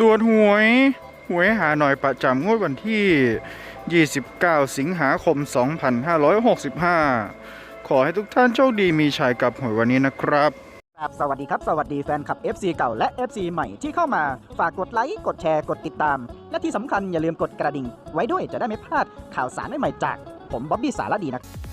ตรวจหวย หวยหาหน่อยประจำงวดวันที่ 29 สิงหาคม 2565 ขอให้ทุกท่านโชคดีมีชัยกับหวยวันนี้นะครับครับสวัสดีครับ สวัสดีแฟนคลับ FC เก่าและ FC ใหม่ที่เข้ามาฝากกดไลค์ กดแชร์ กดติดตาม และที่สำคัญอย่าลืมกดกระดิ่ง ไว้ด้วยจะได้ไม่พลาดข่าวสารใหม่ๆจาก ผมบ๊อบบี้สารดีนะครับ